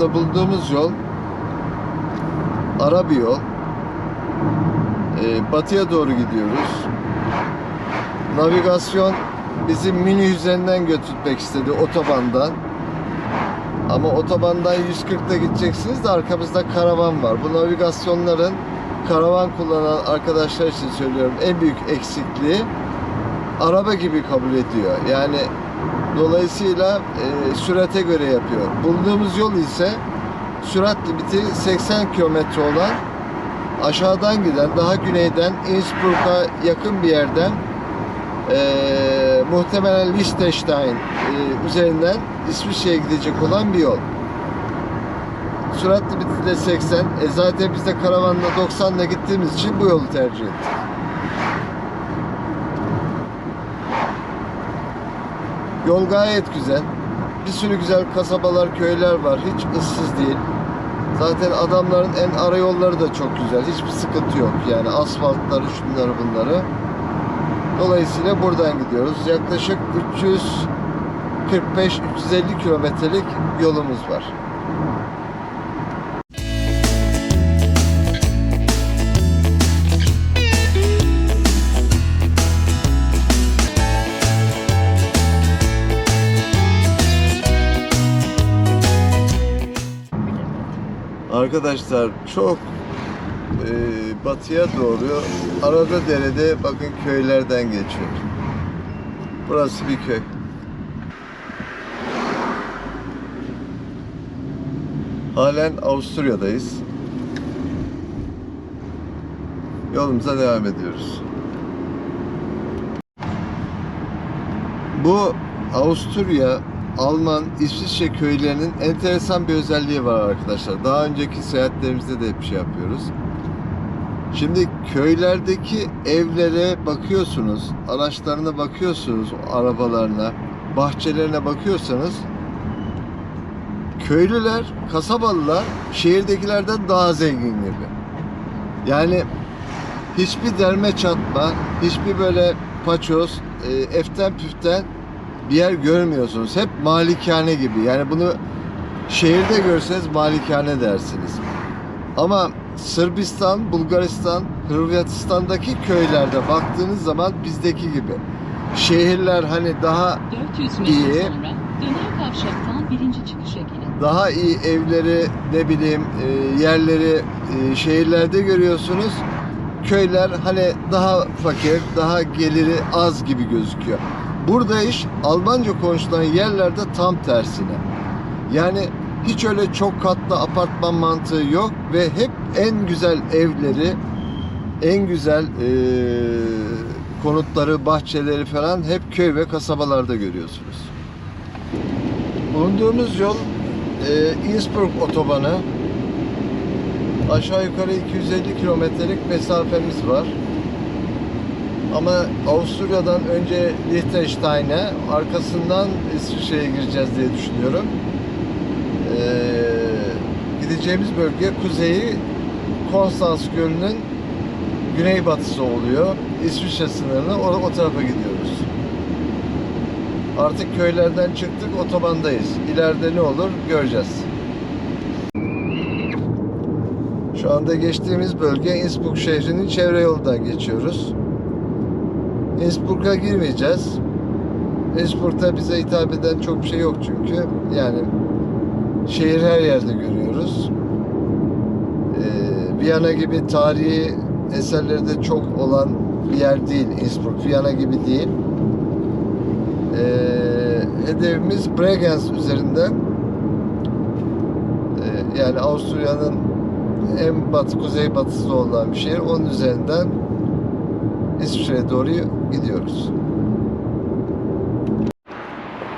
anda bulduğumuz yol ara bir yol. Ee, batıya doğru gidiyoruz. Navigasyon bizi Mini üzerinden götürmek istedi otobandan. Ama otobandan 140'da gideceksiniz de arkamızda karavan var. Bu navigasyonların karavan kullanan arkadaşlar için söylüyorum en büyük eksikliği araba gibi kabul ediyor. Yani dolayısıyla e, sürate göre yapıyor. Bulduğumuz yol ise sürat limiti 80 kilometre olan aşağıdan giden daha güneyden Innsbruck'a yakın bir yerden e, muhtemelen Liechtenstein e, üzerinden İsviçre'ye gidecek olan bir yol. Sürat limiti de 80. E zaten biz de karavanla 90'la gittiğimiz için bu yolu tercih ettik. Yol gayet güzel. Bir sürü güzel kasabalar, köyler var. Hiç ıssız değil. Zaten adamların en ara yolları da çok güzel. Hiçbir sıkıntı yok. Yani asfaltları, şunları bunları. Dolayısıyla buradan gidiyoruz. Yaklaşık 345-350 kilometrelik yolumuz var. Arkadaşlar çok e, batıya doğru arada derede bakın köylerden geçiyor. Burası bir köy. Halen Avusturya'dayız. Yolumuza devam ediyoruz. Bu Avusturya, Alman, İsviçre köylerinin enteresan bir özelliği var arkadaşlar. Daha önceki seyahatlerimizde de hep şey yapıyoruz. Şimdi köylerdeki evlere bakıyorsunuz, araçlarına bakıyorsunuz, arabalarına, bahçelerine bakıyorsanız köylüler, kasabalılar şehirdekilerden daha zengin gibi. Yani hiçbir derme çatma, hiçbir böyle paçoz, e, eften püften bir yer görmüyorsunuz. Hep malikane gibi. Yani bunu şehirde görseniz malikane dersiniz. Ama Sırbistan, Bulgaristan, Hırvatistan'daki köylerde baktığınız zaman bizdeki gibi. Şehirler hani daha 400 metre İyi. sonra döner kavşaktan birinci çıkışa girin. daha iyi evleri ne bileyim e, yerleri e, şehirlerde görüyorsunuz. Köyler hani daha fakir, daha geliri az gibi gözüküyor. Burada iş Almanca konuşulan yerlerde tam tersine. Yani hiç öyle çok katlı apartman mantığı yok ve hep en güzel evleri, en güzel e, konutları, bahçeleri falan hep köy ve kasabalarda görüyorsunuz. Bulunduğumuz yol e, Innsbruck otobanı. Aşağı yukarı 250 kilometrelik mesafemiz var. Ama Avusturya'dan önce Liechtenstein'e, arkasından İsviçre'ye gireceğiz diye düşünüyorum. E, gideceğimiz bölge kuzeyi Konstans Gölü'nün güneybatısı oluyor. İsviçre sınırına o, o tarafa gidiyoruz. Artık köylerden çıktık, otobandayız. İleride ne olur göreceğiz. Şu anda geçtiğimiz bölge Innsbruck şehrinin çevre yolundan geçiyoruz. Innsbruck'a girmeyeceğiz. Innsbruck'ta bize hitap eden çok bir şey yok çünkü. Yani şehir her yerde görüyoruz. Ee, Viyana gibi tarihi eserleri de çok olan bir yer değil Innsbruck. Viyana gibi değil. Ee, hedefimiz Bregenz üzerinden Ee, yani Avusturya'nın en batı kuzey batısı olan bir şehir. Onun üzerinden İsviçre'ye doğru gidiyoruz.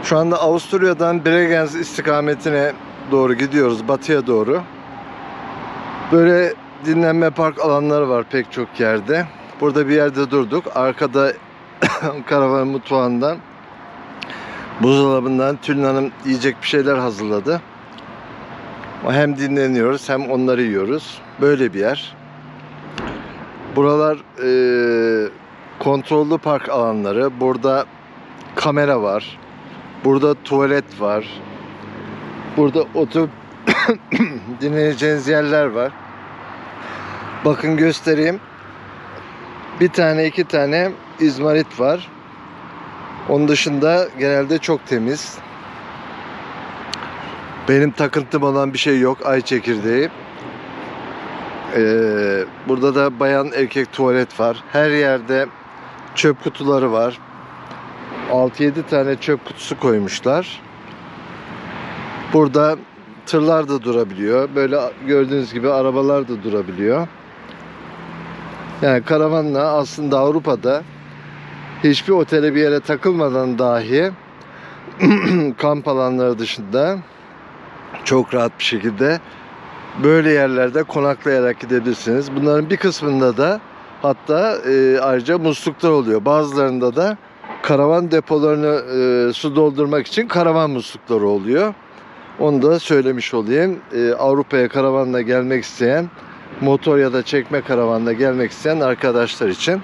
Şu anda Avusturya'dan Bregenz istikametine doğru gidiyoruz, batıya doğru. Böyle dinlenme park alanları var pek çok yerde. Burada bir yerde durduk. Arkada karavan mutfağından buzdolabından Tülin Hanım yiyecek bir şeyler hazırladı. Hem dinleniyoruz hem onları yiyoruz. Böyle bir yer. Buralar e, kontrollü park alanları. Burada kamera var. Burada tuvalet var. Burada oto dinleyeceğiniz yerler var. Bakın göstereyim. Bir tane iki tane izmarit var. Onun dışında genelde çok temiz. Benim takıntım olan bir şey yok. Ay çekirdeği. Ee, burada da bayan erkek tuvalet var. Her yerde çöp kutuları var. 6-7 tane çöp kutusu koymuşlar. Burada tırlar da durabiliyor. Böyle gördüğünüz gibi arabalar da durabiliyor. Yani karavanla aslında Avrupa'da hiçbir otele bir yere takılmadan dahi kamp alanları dışında çok rahat bir şekilde böyle yerlerde konaklayarak gidebilirsiniz. Bunların bir kısmında da hatta e, ayrıca musluklar oluyor. Bazılarında da karavan depolarını e, su doldurmak için karavan muslukları oluyor. Onu da söylemiş olayım. E, Avrupa'ya karavanla gelmek isteyen, motor ya da çekme karavanla gelmek isteyen arkadaşlar için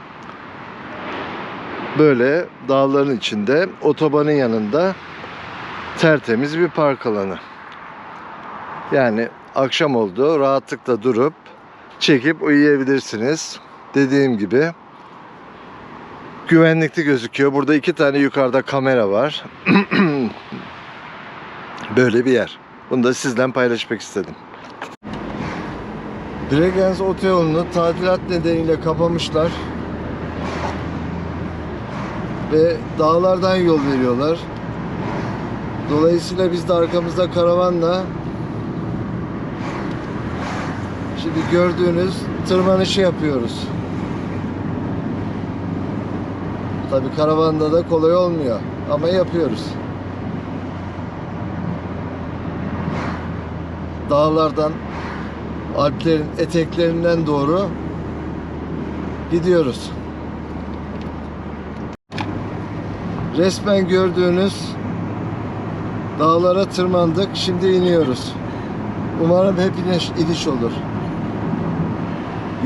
böyle dağların içinde otobanın yanında tertemiz bir park alanı. Yani akşam oldu rahatlıkla durup çekip uyuyabilirsiniz. Dediğim gibi güvenlikli gözüküyor. Burada iki tane yukarıda kamera var. Böyle bir yer. Bunu da sizden paylaşmak istedim. Bregenz otoyolunu tadilat nedeniyle kapamışlar. Ve dağlardan yol veriyorlar. Dolayısıyla biz de arkamızda karavanla şimdi gördüğünüz tırmanışı yapıyoruz. Tabi karavanda da kolay olmuyor ama yapıyoruz. Dağlardan Alplerin eteklerinden doğru gidiyoruz. Resmen gördüğünüz dağlara tırmandık. Şimdi iniyoruz. Umarım hep iniş, iniş olur.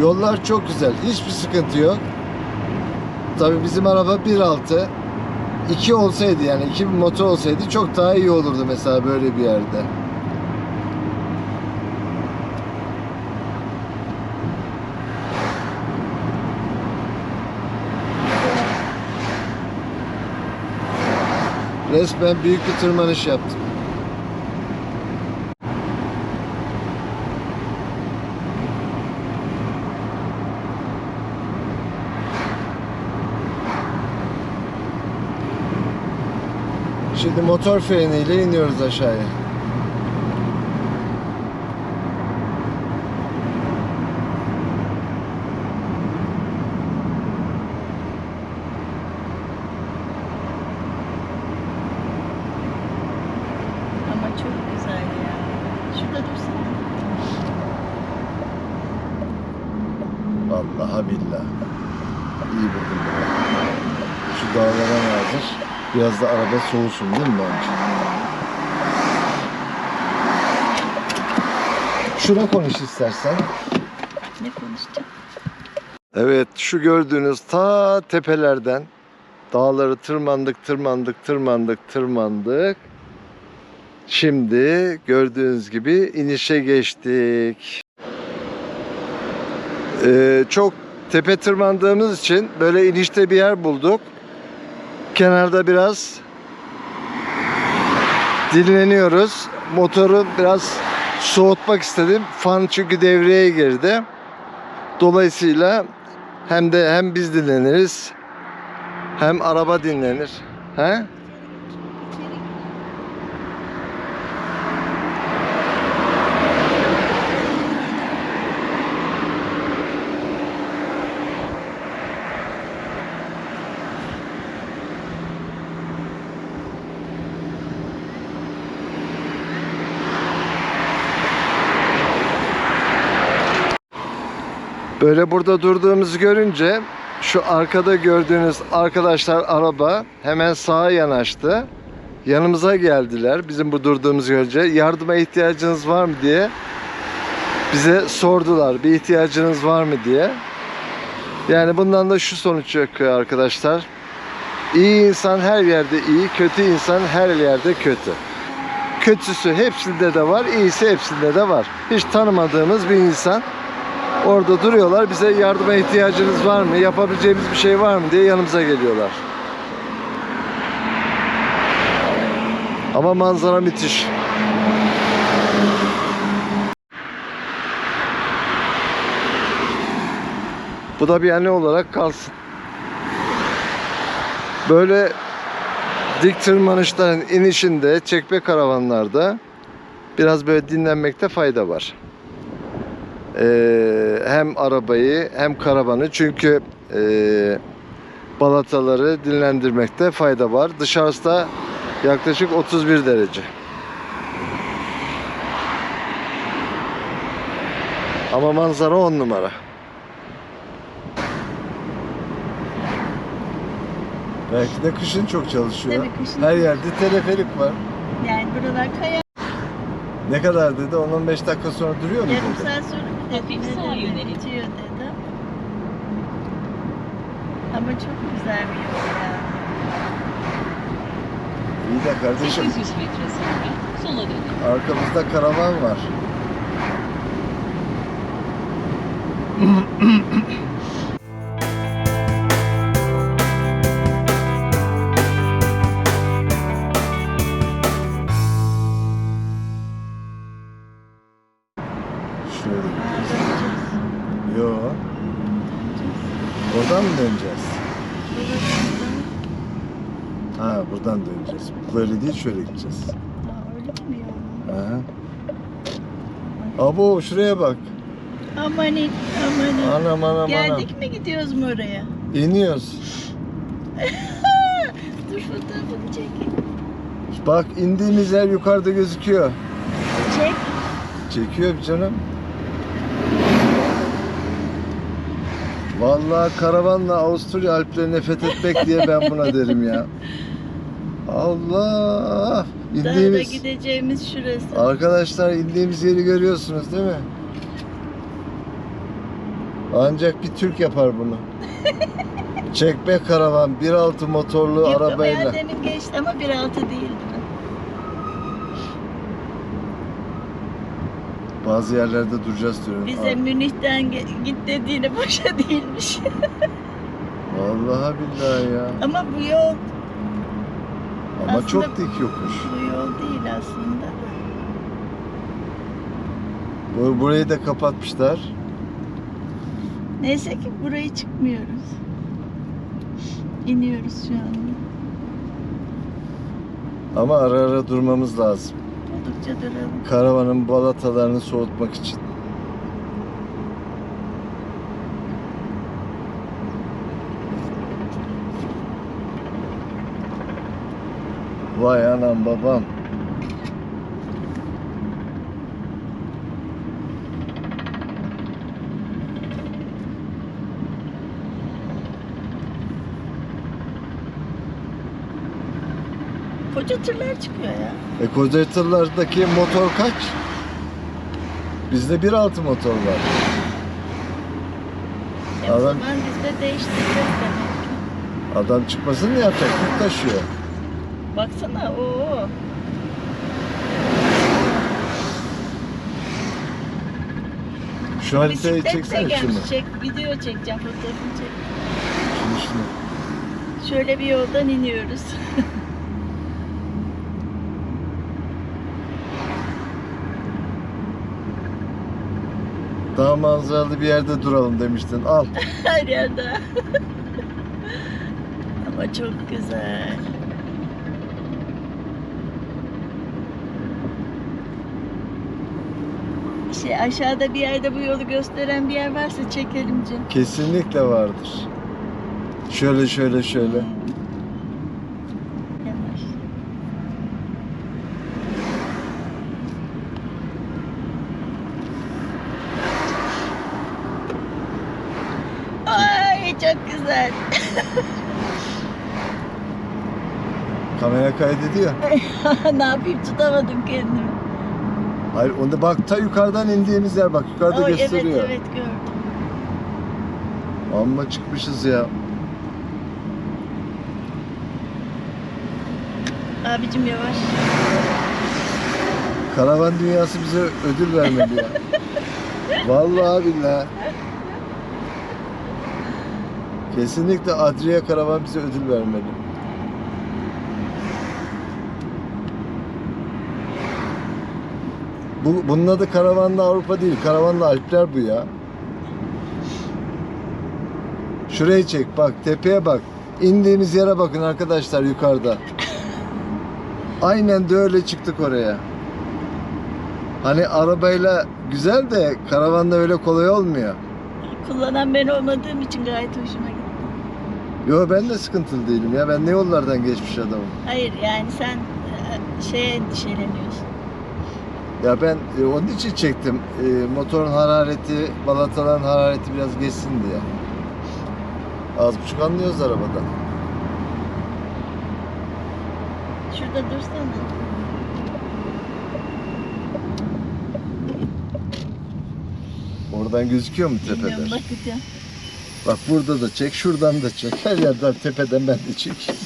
Yollar çok güzel. Hiçbir sıkıntı yok. Tabii bizim araba 1.6 2 olsaydı yani iki motor olsaydı çok daha iyi olurdu mesela böyle bir yerde. Resmen büyük bir tırmanış yaptım. Şimdi motor freniyle iniyoruz aşağıya. Ama çok güzel ya. Şurada dursana. Vallahi billah. İyi buldum. Şu dağlara vardır. Biraz da araba soğusun değil mi bence? Şuna konuş istersen. Ne konuşacağım? Evet şu gördüğünüz ta tepelerden dağları tırmandık tırmandık tırmandık tırmandık. Şimdi gördüğünüz gibi inişe geçtik. Ee, çok tepe tırmandığımız için böyle inişte bir yer bulduk. Kenarda biraz dinleniyoruz. Motoru biraz soğutmak istedim. Fan çünkü devreye girdi. Dolayısıyla hem de hem biz dinleniriz hem araba dinlenir. He? Böyle burada durduğumuzu görünce şu arkada gördüğünüz arkadaşlar araba hemen sağa yanaştı. Yanımıza geldiler. Bizim bu durduğumuz görünce yardıma ihtiyacınız var mı diye bize sordular. Bir ihtiyacınız var mı diye. Yani bundan da şu sonuç çıkıyor arkadaşlar. İyi insan her yerde iyi, kötü insan her yerde kötü. kötüsü hepsinde de var, iyisi hepsinde de var. Hiç tanımadığımız bir insan orada duruyorlar. Bize yardıma ihtiyacınız var mı? Yapabileceğimiz bir şey var mı diye yanımıza geliyorlar. Ama manzara müthiş. Bu da bir anne olarak kalsın. Böyle dik tırmanışların inişinde, çekme karavanlarda biraz böyle dinlenmekte fayda var. Ee, hem arabayı hem karavanı çünkü ee, balataları dinlendirmekte fayda var. Dışarısı da yaklaşık 31 derece. Ama manzara 10 numara. Belki de kışın çok çalışıyor. Tabii kışın Her yerde teleferik var. Yani buralar kaya. Ne kadar dedi? 10-15 dakika sonra duruyor mu? Yarım saat sonra bir Hafif dedi. sağa yönelim. Bitiyor dedi. Ama çok güzel bir yol ya. İyi de kardeşim 800 metre sonra sola dönün. arkamızda karavan var. Ha buradan döneceğiz. Böyle değil şöyle gideceğiz. Aa, öyle mi yol? Aha. Abo şuraya bak. Amanin, amanin. Anam anam anam. Geldik mi gidiyoruz mu oraya? İniyoruz. Dur fotoğrafını çekeyim. Bak indiğimiz yer yukarıda gözüküyor. Çek. Çekiyor canım. Vallahi karavanla Avusturya Alplerini fethetmek diye ben buna derim ya. Allah! İndiğimiz gideceğimiz şurası. Arkadaşlar indiğimiz yeri görüyorsunuz değil mi? Ancak bir Türk yapar bunu. Çekme karavan 1.6 motorlu Yok arabayla. demin geçti ama 1.6 değildi. Bazı yerlerde duracağız diyorum. Bize Münih'ten ge- git dediğine boşa değilmiş. Vallahi billahi ya. ama bu yol, Ama Aslında- çok dik yokuş. bu yol değil aslında. Bu- Burayı da kapatmışlar. Neyse ki burayı çıkmıyoruz. İniyoruz şu anda. Ama ara ara durmamız lazım. Oldukça duralım. Karavanın balatalarını soğutmak için. Vay anam babam. Koca tırlar çıkıyor ya. E kocatarlardaki motor kaç? Bizde 1.6 motor var. E o Adam- zaman biz de değiştireceğiz demek. Adam çıkmasın ne yapacak? Yük taşıyor. Baksana o. Şu haritayı çeksene şunu. Çek, video çekeceğim fotoğrafını çek. Şunu şunu. Şöyle bir yoldan iniyoruz. Daha manzaralı bir yerde duralım demiştin. Al. Her yerde. Ama çok güzel. Şey aşağıda bir yerde bu yolu gösteren bir yer varsa çekelim canım. Kesinlikle vardır. Şöyle şöyle şöyle. Yavaş. Ay çok güzel. Kamera kaydediyor. ne yapayım tutamadım kendimi. Hayır onda bak ta yukarıdan indiğimiz yer bak yukarıda evet gösteriyor. evet gördüm. Amma çıkmışız ya. Abicim yavaş. Karavan dünyası bize ödül vermeli ya. Vallahi billahi. Kesinlikle Adria Karavan bize ödül vermeli. Bu, bunun adı Karavanlı Avrupa değil, Karavanlı Alpler bu ya. Şurayı çek bak, tepeye bak. İndiğimiz yere bakın arkadaşlar yukarıda. Aynen de öyle çıktık oraya. Hani arabayla güzel de karavanla öyle kolay olmuyor. Kullanan ben olmadığım için gayet hoşuma gitti. Yo ben de sıkıntılı değilim ya. Ben ne yollardan geçmiş adamım. Hayır yani sen e, şeye endişeleniyorsun. Ya ben e, onun için çektim. E, motorun harareti, balataların harareti biraz geçsin diye. Az buçuk anlıyoruz arabadan. Şurada dursana. Oradan gözüküyor mu Bilmiyorum tepeden? bakacağım. Bak burada da çek, şuradan da çek. Her yerden tepeden ben de çekeyim.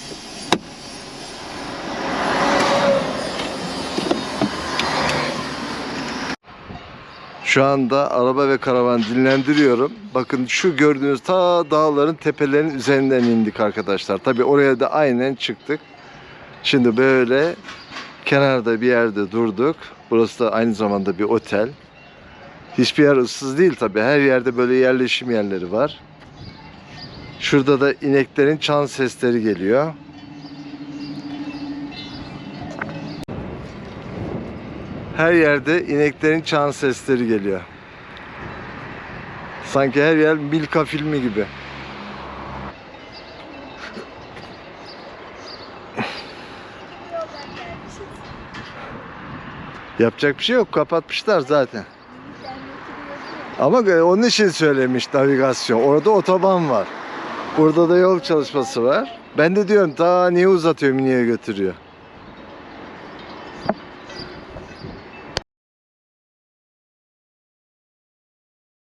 Şu anda araba ve karavan dinlendiriyorum. Bakın şu gördüğünüz ta dağların tepelerinin üzerinden indik arkadaşlar. Tabi oraya da aynen çıktık. Şimdi böyle kenarda bir yerde durduk. Burası da aynı zamanda bir otel. Hiçbir yer ıssız değil tabi. Her yerde böyle yerleşim yerleri var. Şurada da ineklerin çan sesleri geliyor. Her yerde ineklerin çan sesleri geliyor. Sanki her yer Milka filmi gibi. Yapacak bir şey yok. Kapatmışlar zaten. Ama onun için söylemiş navigasyon. Orada otoban var. Burada da yol çalışması var. Ben de diyorum ta niye uzatıyor niye götürüyor.